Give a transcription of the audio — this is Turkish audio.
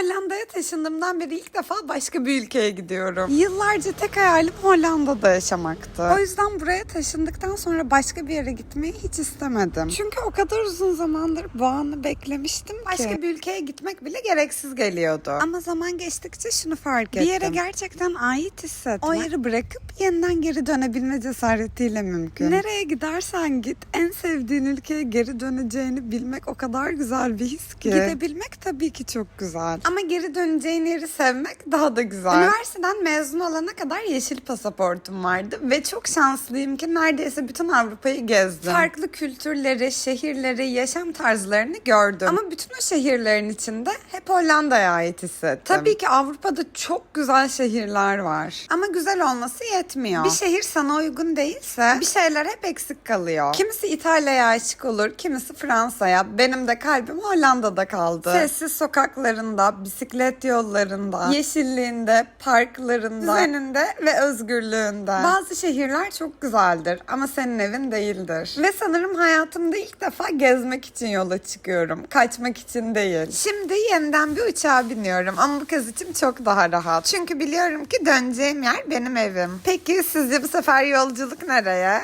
Hollanda'ya taşındığımdan beri ilk defa başka bir ülkeye gidiyorum. Yıllarca tek hayalim Hollanda'da yaşamaktı. O yüzden buraya taşındıktan sonra başka bir yere gitmeyi hiç istemedim. Çünkü o kadar uzun zamandır bu anı beklemiştim ki. Başka bir ülkeye gitmek bile gereksiz geliyordu. Ama zaman geçtikçe şunu fark ettim. Bir yere gerçekten ait hissetmek. O yeri bırakıp yeniden geri dönebilme cesaretiyle mümkün. Nereye gidersen git en sevdiğin ülkeye geri döneceğini bilmek o kadar güzel bir his ki. Gidebilmek tabii ki çok güzel. Ama geri döneceğin yeri sevmek daha da güzel. Üniversiteden mezun olana kadar yeşil pasaportum vardı ve çok şanslıyım ki neredeyse bütün Avrupa'yı gezdim. Farklı kültürleri, şehirleri, yaşam tarzlarını gördüm. Ama bütün o şehirlerin içinde hep Hollanda'ya ait hissettim. Tabii ki Avrupa'da çok güzel şehirler var. Ama güzel olması yetmiyor. Bir şehir sana uygun değilse bir şeyler hep eksik kalıyor. Kimisi İtalya'ya aşık olur, kimisi Fransa'ya. Benim de kalbim Hollanda'da kaldı. Sessiz sokaklarında, bisiklet yollarında, yeşilliğinde, parklarında, düzeninde ve özgürlüğünde. Bazı şehirler çok güzeldir ama senin evin değildir. Ve sanırım hayatımda ilk defa gezmek için yola çıkıyorum. Kaçmak için değil. Şimdi yeniden bir uçağa biniyorum ama bu kez için çok daha rahat. Çünkü biliyorum ki döneceğim yer benim evim. Peki sizce bu sefer yolculuk nereye?